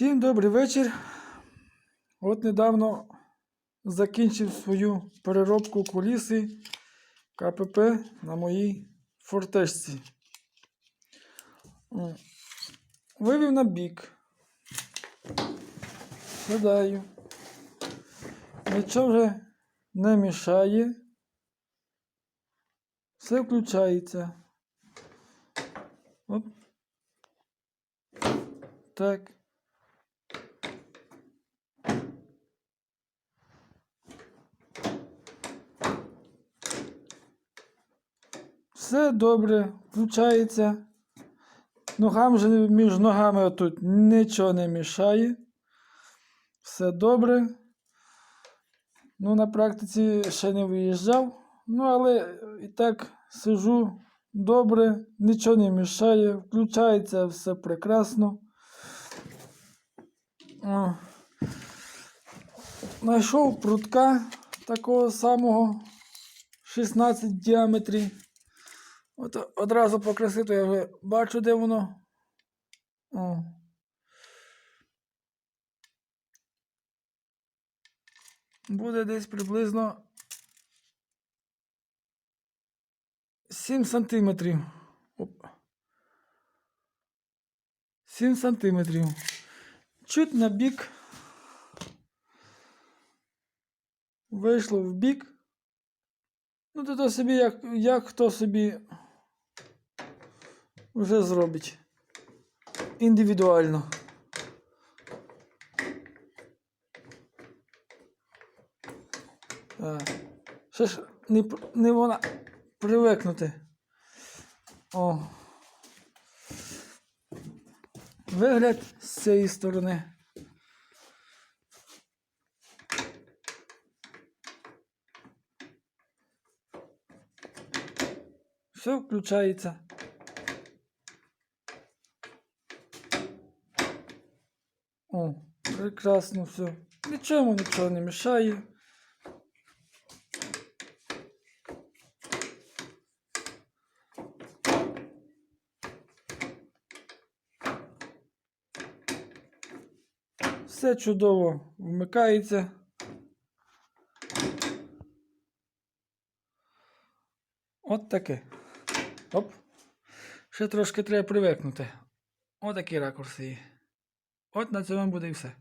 Всім добрий вечір. От недавно закінчив свою переробку куліси КПП на моїй фортечці. Вивів на бік. Сідаю. Нічого вже не мішає. Все включається. От. Так. Все добре, включається. Ногам же між ногами тут нічого не мішає. Все добре. Ну, на практиці ще не виїжджав. Ну, але і так сижу добре, нічого не мішає, включається все прекрасно. О. Знайшов прутка такого самого 16 в діаметрі. От одразу по краситу я вже бачу, де воно. О. Буде десь приблизно 7 сантиметрів. Оп. 7 сантиметрів. Чуть на бік. Вийшло в бік. Ну, то собі, як, як хто собі вже зробить. Індивідуально. Так. Ще ж не, не вона привикнути. О. Вигляд з цієї сторони. Все включається. О, прекрасно все. Нічому нічого не мішає. Все чудово вмикається. От таке. Оп. Ще трошки треба привикнути. Отакі ракурси є. От на цьому буде і все.